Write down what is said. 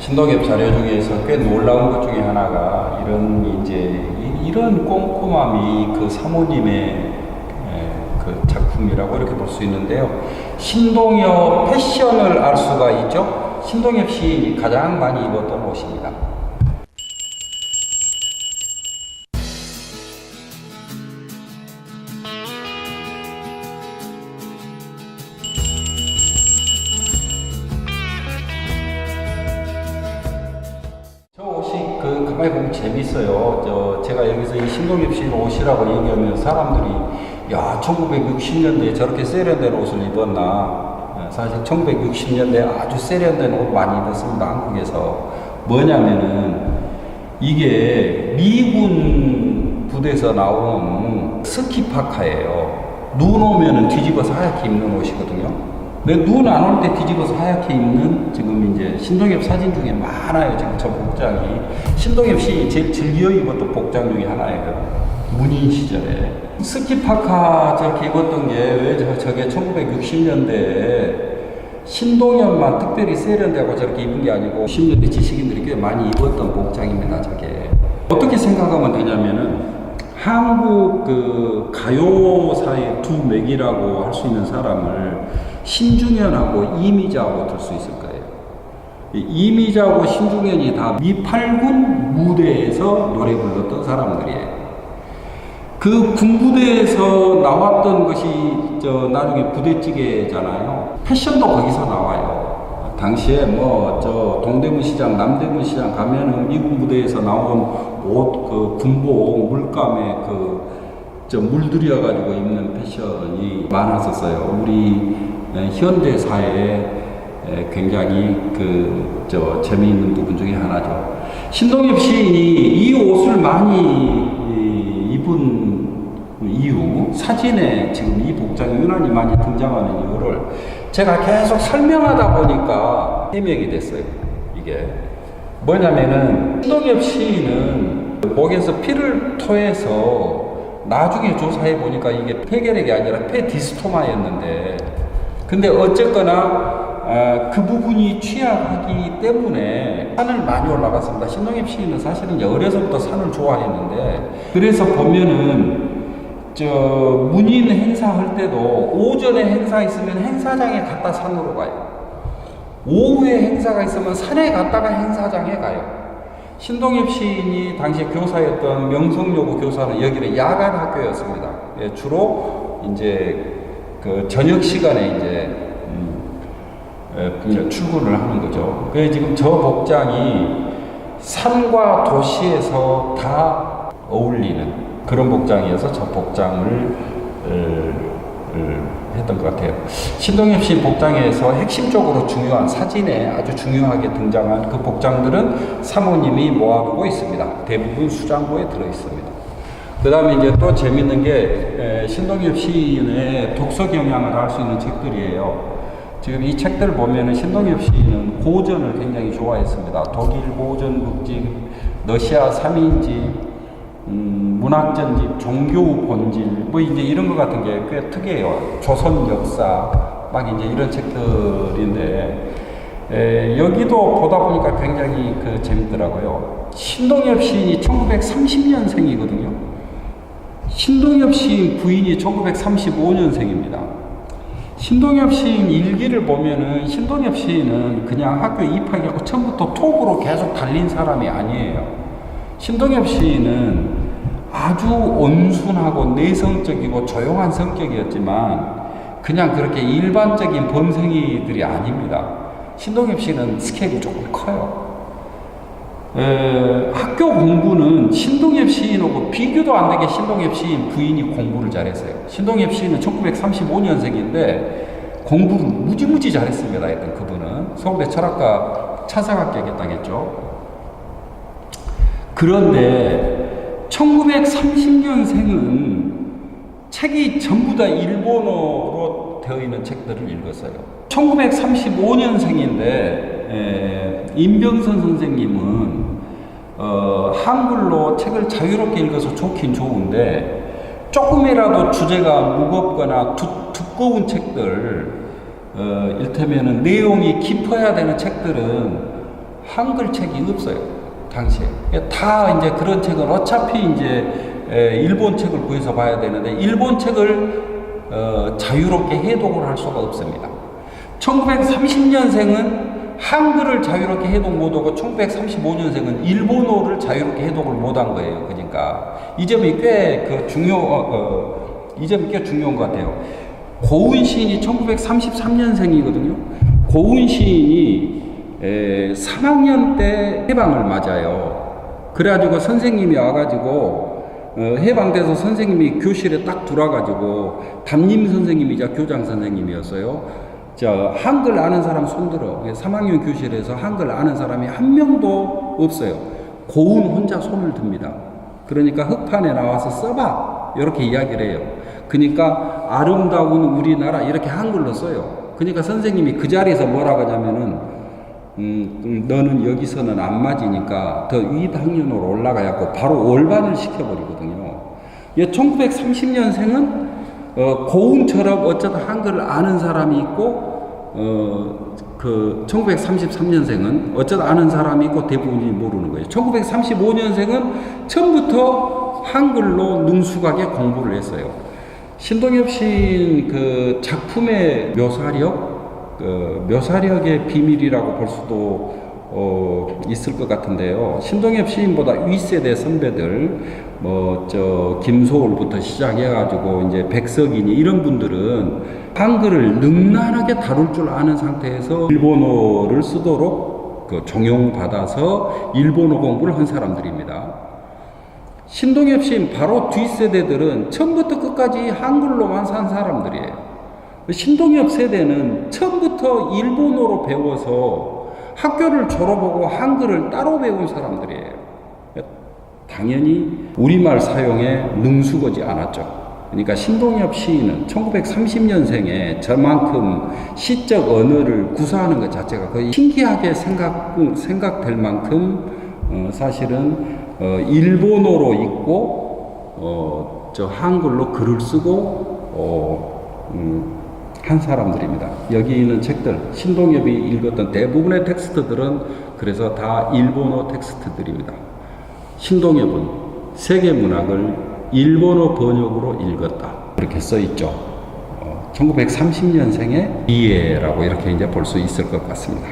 신동엽 자료 중에서 꽤 놀라운 것 중에 하나가 이런 이제 이- 이런 꼼꼼함이 그 사모님의 에, 그 작품이라고 이렇게 볼 수 있는데요. 신동엽 패션을 알 수가 있죠. 신동엽 시인이 가장 많이 입었던 옷입니다. 가만히 보면 재밌어요. 저 제가 여기서 이 신동엽 씨 옷이라고 얘기하면 사람들이 야 1960년대에 저렇게 세련된 옷을 입었나? 어, 사실 1960년대 아주 세련된 옷 많이 입었습니다. 한국에서 뭐냐면은 이게 미군 부대에서 나온 스키 파카예요. 눈 오면은 뒤집어서 하얗게 입는 옷이거든요. 근데 눈안 올 때 뒤집어서 하얗게 입는 지금 이제 신동엽 사진 중에 많아요. 지금 저 복장이. 신동엽 씨 제일 즐겨 입었던 복장 중에 하나예요. 문인 시절에. 스키파카 저렇게 입었던 게 왜 저게 1960년대에 신동엽만 특별히 세련되고 저렇게 입은 게 아니고 10년대 지식인들이 꽤 많이 입었던 복장입니다. 저게. 어떻게 생각하면 되냐면은 한국 그 가요사의 두 맥이라고 할 수 있는 사람을 신중현하고 이미자하고 들 수 있을 거예요. 이 이미자하고 신중현이 다 미팔군 무대에서 노래 불렀던 사람들이에요. 그 군부대에서 나왔던 것이 저 나중에 부대찌개잖아요. 패션도 거기서 나와요. 당시에 뭐 저 동대문 시장, 남대문 시장 가면은 미군 부대에서 나온 옷, 그 군복, 물감에 그 저 물들여 가지고 입는 패션이 많았었어요. 우리 에, 현대 사회에 에, 굉장히 그 저 재미있는 부분 중에 하나죠. 신동엽 시인이 이 옷을 많이 이, 입은 이유 사진에 지금 이 복장이 유난히 많이 등장하는 이유를 제가 계속 설명하다 보니까 해명이 됐어요. 이게 뭐냐면은 신동엽 시인은 목에서 피를 토해서 나중에 조사해 보니까 이게 폐결핵이 아니라 폐디스토마였는데 근데 어쨌거나 아, 그 부분이 취약하기 때문에 산을 많이 올라갔습니다. 신동엽 시인은 사실은 어려서부터 산을 좋아했는데 그래서 보면은 저 문인 행사할 때도 오전에 행사 있으면 행사장에 갔다 산으로 가요. 오후에 행사가 있으면 산에 갔다가 행사장에 가요. 신동엽 시인이 당시 교사였던 명성여고 교사는 여기는 야간 학교였습니다. 예, 주로 이제 그 저녁 시간에 이제 음, 출근을 하는 거죠. 그래서 지금 저 복장이 산과 도시에서 다 어울리는 그런 복장이어서 저 복장을 어, 어, 했던 것 같아요. 신동엽 씨 복장에서 핵심적으로 중요한 사진에 아주 중요하게 등장한 그 복장들은 사모님이 모아두고 있습니다. 대부분 수장고에 들어 있습니다. 그 다음에 이제 또 재밌는 게 에, 신동엽 시인의 독서 경향을 알수 있는 책들이에요. 지금 이 책들 보면은 신동엽 시인은 고전을 굉장히 좋아했습니다. 독일 고전 국집, 러시아 3인집, 음, 문학전집, 종교 본질, 뭐 이제 이런 것 같은 게 꽤 특이해요. 조선 역사, 막 이제 이런 책들인데, 에, 여기도 보다 보니까 굉장히 그 재밌더라고요. 신동엽 시인이 1930년생이거든요. 신동엽 시인 부인이 1935년생입니다. 신동엽 시인 일기를 보면은 신동엽 시인은 그냥 학교 입학하고 처음부터 톱으로 계속 달린 사람이 아니에요. 신동엽 시인은 아주 온순하고 내성적이고 조용한 성격이었지만 그냥 그렇게 일반적인 범생이들이 아닙니다. 신동엽 씨는 스케일이 조금 커요. 에, 학교 공부는 신동엽 시인하고 비교도 안 되게 신동엽 시인 부인이 공부를 잘했어요. 신동엽 시인은 1935년생인데 공부를 무지무지 잘했습니다. 하여튼 그분은 서울대 철학과 차상학교에 당했죠. 그런데 1930년생은 책이 전부 다 일본어로 되어 있는 책들을 읽었어요. 1935년생인데 임병선 선생님은 어, 한글로 책을 자유롭게 읽어서 좋긴 좋은데 조금이라도 주제가 무겁거나 두, 두꺼운 책들 어, 일테면은 내용이 깊어야 되는 책들은 한글 책이 없어요. 당시에. 다 이제 그런 책은 어차피 이제 에, 일본 책을 구해서 봐야 되는데 일본 책을 어, 자유롭게 해독을 할 수가 없습니다. 1930년생은 한글을 자유롭게 해독 못하고 1935년생은 일본어를 자유롭게 해독을 못한 거예요. 그러니까 이 점이 꽤 그 중요 어, 어, 이 점이 꽤 중요한 것 같아요. 고은 시인이 1933년생이거든요. 고은 시인이 에, 3학년 때 해방을 맞아요. 그래가지고 선생님이 와가지고 어, 해방돼서 선생님이 교실에 딱 들어와가지고 담임 선생님이자 교장 선생님이었어요. 저 한글 아는 사람 손들어. 3학년 교실에서 한글 아는 사람이 한 명도 없어요. 고운 혼자 손을 듭니다. 그러니까 흑판에 나와서 써봐. 이렇게 이야기를 해요. 그러니까 아름다운 우리나라 이렇게 한글로 써요. 그러니까 선생님이 그 자리에서 뭐라고 하냐면은 음, 음, 너는 여기서는 안 맞으니까 더 위학년으로 올라가야고 바로 월반을 시켜버리거든요. 1930년생은 어, 고운처럼 어쩌다 한글을 아는 사람이 있고 어, 그 1933년생은 어쩌다 아는 사람이 있고 대부분이 모르는 거예요. 1935년생은 처음부터 한글로 능숙하게 공부를 했어요. 신동엽 시인 그 작품의 묘사력, 그 묘사력의 비밀이라고 볼 수도 어, 있을 것 같은데요. 신동엽 시인보다 윗세대 선배들, 뭐, 저, 김소울부터 시작해가지고, 이제 백석이니 이런 분들은 한글을 능란하게 다룰 줄 아는 상태에서 일본어를 쓰도록 그 종용받아서 일본어 공부를 한 사람들입니다. 신동엽 시인 바로 뒷세대들은 처음부터 끝까지 한글로만 산 사람들이에요. 신동엽 세대는 처음부터 일본어로 배워서 학교를 졸업하고 한글을 따로 배운 사람들이에요. 당연히 우리말 사용에 능숙하지 않았죠. 그러니까 신동엽 시인은 1930년생에 저만큼 시적 언어를 구사하는 것 자체가 거의 신기하게 생각, 생각될 만큼 어, 사실은 어, 일본어로 읽고 어, 저 한글로 글을 쓰고 어, 음, 한 사람들입니다. 여기 있는 책들 신동엽이 읽었던 대부분의 텍스트들은 그래서 다 일본어 텍스트들입니다. 신동엽은 세계 문학을 일본어 번역으로 읽었다. 이렇게 써 있죠. 어, 1930년생의 이해라고 이렇게 이제 볼 수 있을 것 같습니다.